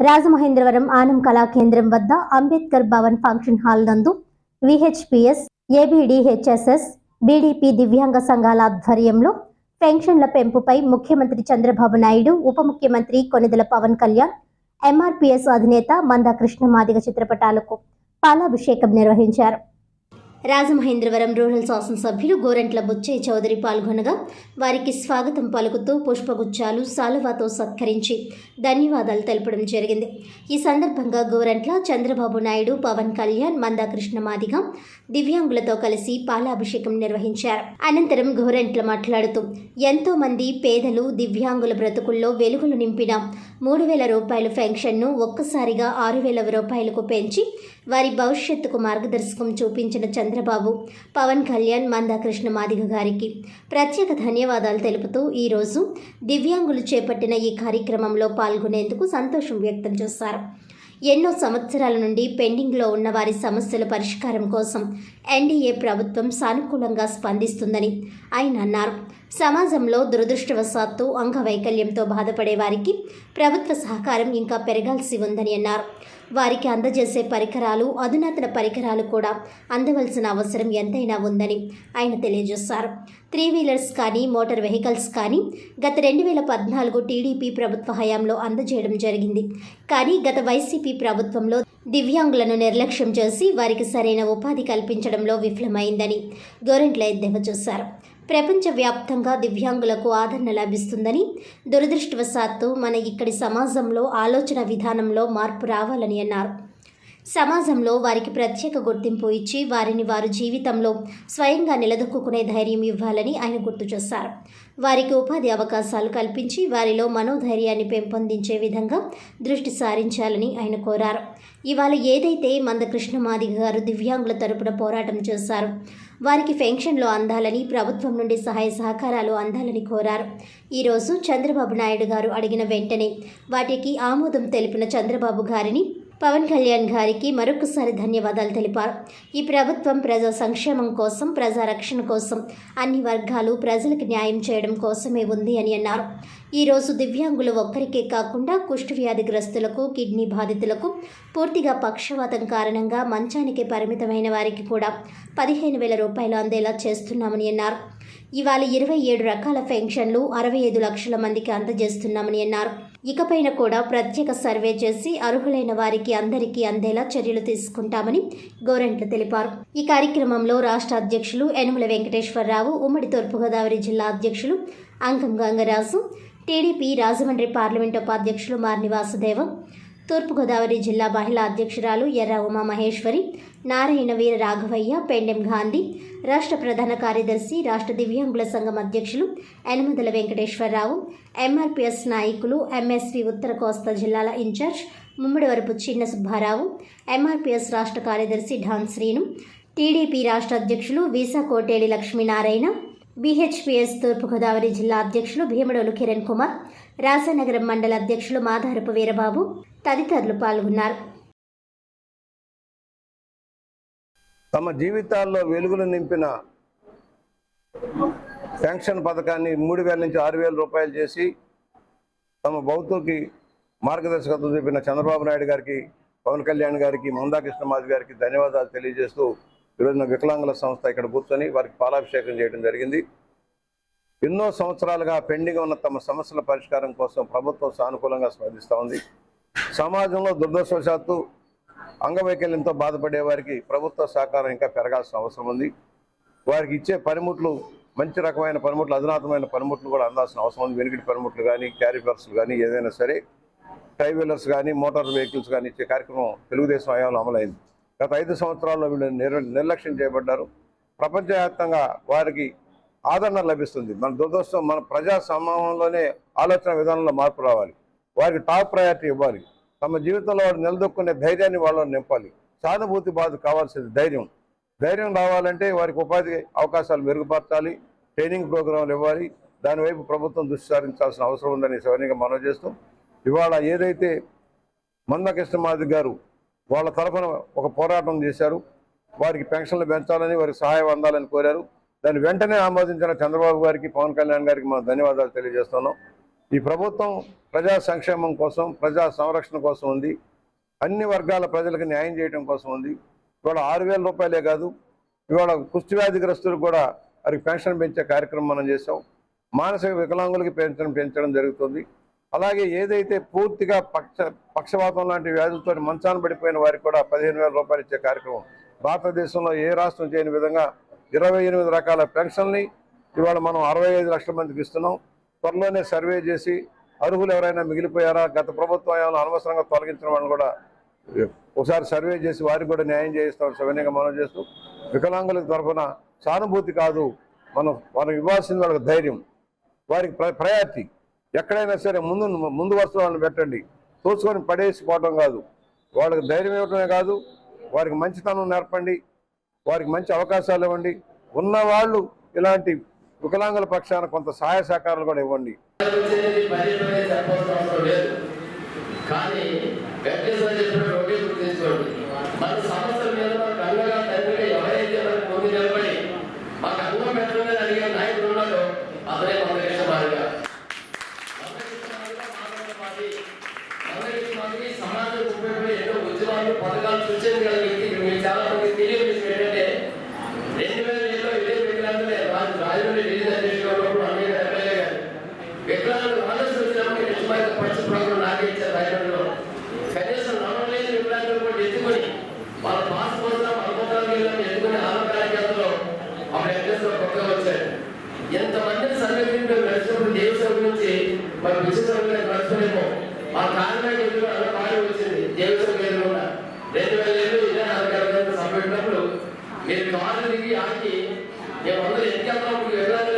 రాజమహేంద్రవరం ఆనం కళా కేంద్రం వద్ద అంబేద్కర్ భవన్ ఫంక్షన్ హాల్ నందు విహెచ్పిఎస్ ఏబిడిహెచ్ఎస్ఎస్ బీడీపీ దివ్యాంగ సంఘాల ఆధ్వర్యంలో పెన్షన్ల పెంపుపై ముఖ్యమంత్రి చంద్రబాబు నాయుడు ఉప ముఖ్యమంత్రి కొనిదెల పవన్ కళ్యాణ్ ఎంఆర్పిఎస్ అధినేత మందా కృష్ణమాదిగ చిత్రపటాలకు పాలాభిషేకం నిర్వహించారు. రాజమహేంద్రవరం రూరల్ శాసనసభ్యులు గోరంట్ల బుచ్చయ్య చౌదరి పాల్గొనగా వారికి స్వాగతం పలుకుతూ పుష్పగుచ్చాలు సాలువాతో సత్కరించి ధన్యవాదాలు తెలపడం జరిగింది. ఈ సందర్భంగా గోరంట్ల చంద్రబాబు నాయుడు పవన్ కళ్యాణ్ మందాకృష్ణ మాదిగ దివ్యాంగులతో కలిసి పాలాభిషేకం నిర్వహించారు. అనంతరం గోరంట్ల మాట్లాడుతూ ఎంతో మంది పేదలు దివ్యాంగుల బ్రతుకుల్లో వెలుగులు నింపిన మూడు వేల రూపాయల పెన్షన్ను ఒక్కసారిగా ఆరు వేల రూపాయలకు పెంచి వారి భవిష్యత్తుకు మార్గదర్శకం చూపించిన చంద్రబాబు పవన్ కళ్యాణ్ మందాకృష్ణ మాదిగ గారికి ప్రత్యేక ధన్యవాదాలు తెలుపుతూ ఈరోజు దివ్యాంగులు చేపట్టిన ఈ కార్యక్రమంలో పాల్గొనేందుకు సంతోషం వ్యక్తం చేశారు. ఎన్నో సంవత్సరాల నుండి పెండింగ్లో ఉన్న వారి సమస్యల పరిష్కారం కోసం ఎన్డీఏ ప్రభుత్వం సానుకూలంగా స్పందిస్తుందని ఆయన అన్నారు. సమాజంలో దురదృష్టవశాత్తు అంగవైకల్యంతో బాధపడే వారికి ప్రభుత్వ సహకారం ఇంకా పెరగాల్సి ఉందని అన్నారు. వారికి అందజేసే పరికరాలు అధునాతన పరికరాలు కూడా అందవలసిన అవసరం ఎంతైనా ఉందని ఆయన తెలియజేశారు. త్రీ వీలర్స్ కానీ మోటార్ వెహికల్స్ కానీ గత రెండు వేల పద్నాలుగు టీడీపీ ప్రభుత్వ హయాంలో అందజేయడం జరిగింది. కానీ గత వైసీపీ ప్రభుత్వంలో దివ్యాంగులను నిర్లక్ష్యం చేసి వారికి సరైన ఉపాధి కల్పించడంలో విఫలమైందని గోరెంట్ల ఎద్దేవా చేశారు. ప్రపంచవ్యాప్తంగా దివ్యాంగులకు ఆదరణ లభిస్తుందని దురదృష్టవశాత్తు మన ఇక్కడి సమాజంలో ఆలోచన విధానంలో మార్పు రావాలని అన్నారు. సమాజంలో వారికి ప్రత్యేక గుర్తింపు ఇచ్చి వారిని వారు జీవితంలో స్వయంగా నిలదొక్కునే ధైర్యం ఇవ్వాలని ఆయన గుర్తు చేశారు. వారికి ఉపాధి అవకాశాలు కల్పించి వారిలో మనోధైర్యాన్ని పెంపొందించే విధంగా దృష్టి సారించాలని ఆయన కోరారు. ఇవాళ ఏదైతే మందకృష్ణ మాదిగ గారు దివ్యాంగుల తరపున పోరాటం చేశారు వారికి పెన్షన్లు అందాలని ప్రభుత్వం నుండి సహాయ సహకారాలు అందాలని కోరారు. ఈరోజు చంద్రబాబు నాయుడు గారు అడిగిన వెంటనే వాటికి ఆమోదం తెలిపిన చంద్రబాబు గారిని పవన్ కళ్యాణ్ గారికి మరొకసారి ధన్యవాదాలు తెలిపారు. ఈ ప్రభుత్వం ప్రజా సంక్షేమం కోసం ప్రజా రక్షణ కోసం అన్ని వర్గాలు ప్రజలకు న్యాయం చేయడం కోసమే ఉంది అని అన్నారు. ఈరోజు దివ్యాంగులు ఒక్కరికే కాకుండా కుష్టు వ్యాధిగ్రస్తులకు కిడ్నీ బాధితులకు పూర్తిగా పక్షవాతం కారణంగా మంచానికి పరిమితమైన వారికి కూడా పదిహేను వేల రూపాయలు అందేలా చేస్తున్నామని అన్నారు. ఇవాళ ఇరవై ఏడు రకాల పెన్షన్లు అరవై ఐదు లక్షల మందికి అందజేస్తున్నామని అన్నారు. ఇకపైన కూడా ప్రత్యేక సర్వే చేసి అర్హులైన వారికి అందరికీ అందేలా చర్యలు తీసుకుంటామని గోరంట్ల తెలిపారు. ఈ కార్యక్రమంలో రాష్ట్ర అధ్యక్షులు యనుమల వెంకటేశ్వరరావు ఉమ్మడి తూర్పుగోదావరి జిల్లా అధ్యక్షులు అంకం గంగరాజు టీడీపీ రాజమండ్రి పార్లమెంట్ ఉపాధ్యక్షులు మార్ని వాసుదేవం తూర్పుగోదావరి జిల్లా మహిళా అధ్యక్షురాలు ఎర్ర ఉమా మహేశ్వరి నారాయణ వీర రాఘవయ్య పెండెం గాంధీ రాష్ట్ర ప్రధాన కార్యదర్శి రాష్ట్ర దివ్యాంగుల సంఘం అధ్యక్షులు యనమదల వెంకటేశ్వరరావు ఎంఆర్పిఎస్ నాయకులు ఎంఎస్వి ఉత్తర కోస్తా జిల్లాల ఇన్ఛార్జ్ ముమ్మడివరపు చిన్న సుబ్బారావు ఎంఆర్పిఎస్ రాష్ట్ర కార్యదర్శి ఢాన్ శ్రీను టీడీపీ రాష్ట్ర అధ్యక్షులు వీసా కోటేడి లక్ష్మీనారాయణ బీహెచ్పిఎస్ తూర్పుగోదావరి జిల్లా అధ్యక్షులు భీమడోలు కిరణ్ కుమార్ రాజానగరం మండల అధ్యక్షులు మాధారపు వీరబాబు తదితరులు పాల్గొన్నారు. తమ జీవితాల్లో వెలుగులు నింపిన పెన్షన్ పథకాన్ని మూడు వేల నుంచి ఆరు వేల రూపాయలు చేసి తమ భౌతుకి మార్గదర్శకత్వం చూపిన చంద్రబాబు నాయుడు గారికి పవన్ కళ్యాణ్ గారికి మందాకృష్ణమాది గారికి ధన్యవాదాలు తెలియజేస్తూ ఈరోజున వికలాంగుల సంస్థ ఇక్కడ కూర్చొని వారికి పాలాభిషేకం చేయడం జరిగింది. ఎన్నో సంవత్సరాలుగా పెండింగ్ ఉన్న తమ సమస్యల పరిష్కారం కోసం ప్రభుత్వం సానుకూలంగా స్పందిస్తూ ఉంది. సమాజంలో దుర్దశవశాత్తు అంగవైకల్యంతో బాధపడే వారికి ప్రభుత్వ సహకారం ఇంకా పెరగాల్సిన అవసరం ఉంది. వారికి ఇచ్చే పనిముట్లు మంచి రకమైన పనిముట్లు అధునాతమైన పనిముట్లు కూడా అందాల్సిన అవసరం ఉంది. వెనుకటి పనిముట్లు కానీ క్యారీ కానీ ఏదైనా సరే టై వీలర్స్ కానీ మోటార్ వెహికల్స్ కానీ ఇచ్చే కార్యక్రమం తెలుగుదేశం హయాంలో అమలైంది. గత ఐదు సంవత్సరాల్లో వీళ్ళు నిర్ నిర్లక్ష్యం చేయబడ్డారు. ప్రపంచవ్యాప్తంగా వారికి ఆదరణ లభిస్తుంది. మన దురదృష్టం మన ప్రజా సమూహంలోనే ఆలోచన విధానంలో మార్పు రావాలి. వారికి టాప్ ప్రయారిటీ ఇవ్వాలి. తమ జీవితంలో వారు నిలదొక్కునే ధైర్యాన్ని వాళ్ళని నింపాలి. సానుభూతి బాధ కావాల్సింది ధైర్యం. ధైర్యం రావాలంటే వారికి ఉపాధి అవకాశాలు మెరుగుపరచాలి. ట్రైనింగ్ ప్రోగ్రాంలు ఇవ్వాలి. దానివైపు ప్రభుత్వం దృష్టి సారించాల్సిన అవసరం ఉందని సవరణంగా మనవి చేస్తూ ఇవాళ ఏదైతే మంద కృష్ణమాది గారు వాళ్ళ తరఫున ఒక పోరాటం చేశారు. వారికి పెన్షన్లు పెంచాలని వారికి సహాయం అందాలని కోరారు. దాన్ని వెంటనే ఆమోదించిన చంద్రబాబు గారికి పవన్ కళ్యాణ్ గారికి మనం ధన్యవాదాలు తెలియజేస్తున్నాం. ఈ ప్రభుత్వం ప్రజా సంక్షేమం కోసం ప్రజా సంరక్షణ కోసం ఉంది. అన్ని వర్గాల ప్రజలకు న్యాయం చేయడం కోసం ఉంది. ఇవాళ ఆరు వేల రూపాయలే కాదు ఇవాళ కుష్టి వ్యాధిగ్రస్తులకు కూడా వారికి పెన్షన్ పెంచే కార్యక్రమం మనం చేసాం మానసిక వికలాంగులకి పెన్షన్ పెంచడం జరుగుతుంది. అలాగే ఏదైతే పూర్తిగా పక్ష పక్షవాతం లాంటి వ్యాధులతో మంచాన పడిపోయిన వారికి కూడా పదిహేను వేల రూపాయలు ఇచ్చే కార్యక్రమం. భారతదేశంలో ఏ రాష్ట్రం చేయని విధంగా ఇరవై ఎనిమిది రకాల పెన్షన్ని ఇవాళ మనం అరవై ఐదు లక్షల మందికి ఇస్తున్నాం. త్వరలోనే సర్వే చేసి అర్హులు ఎవరైనా మిగిలిపోయారా? గత ప్రభుత్వం ఏమైనా అనవసరంగా తొలగించిన వాళ్ళని కూడా ఒకసారి సర్వే చేసి వారికి కూడా న్యాయం చేయిస్తామని సవినీయంగా మనం చేస్తూ వికలాంగులకు తరఫున సానుభూతి కాదు మనం మనం ఇవ్వాల్సింది వాళ్ళకి ధైర్యం వారికి ప్ర ప్రయారిటీ. ఎక్కడైనా సరే ముందు ముందు వస్తువులను వాళ్ళని పెట్టండి. తోచుకొని పడేసి పోవటం కాదు. వాళ్ళకి ధైర్యం ఇవ్వటమే కాదు వారికి మంచితనం నేర్పండి. వారికి మంచి అవకాశాలు ఇవ్వండి. ఉన్నవాళ్ళు ఇలాంటి వికలాంగుల పక్షాన కొంత సహాయ సహకారాలు కూడా ఇవ్వండి. కానీ మన సమస్యల మీద ఎవరైతే మనకు ముందు నిలబడి అడిగే నాయకుడు ఉన్నాడో అతనే మన దేశ సమాజం ఉపయోగపడే ఎన్నో ఉద్యమాలు పథకాలు సూచనలు చాలా మంది తెలియదు విషయం ఏంటంటే రెండు వేల ఏడులో ఇదే వికలాంగులే రాజు రాజమండ్రి రిలీజ్ అధ్యక్షుడు అనేక ఎమ్మెల్యే గారు వికలాంగులు ఆలోచన వచ్చినప్పుడు నిజమైన పరిస్థితి ప్రోగ్రాం నాకే ఇచ్చారు వికలాంగులు కూడా ఎత్తుకొని వాళ్ళ పాస్ కోసం మలపోతాలు ఎత్తుకొని ఆనంద అప్పుడు వెంకటేశ్వర కొత్తగా వచ్చారు. ఎంతమందిని సంఘటించే నడిచినప్పుడు దేవసేవ గురించి మరి విచిత్రంగా నడుచుకునేమో మా కారణంగా ఎదురు అలా పాడి వచ్చింది. దేవసేవ గారు కూడా రెండు వేల ఏళ్ళు ఇదే అధికారులు సంపెట్టినప్పుడు మీరు కాలు దిగి ఆగి మేము అందరూ ఎన్నికప్పుడు వివరాలు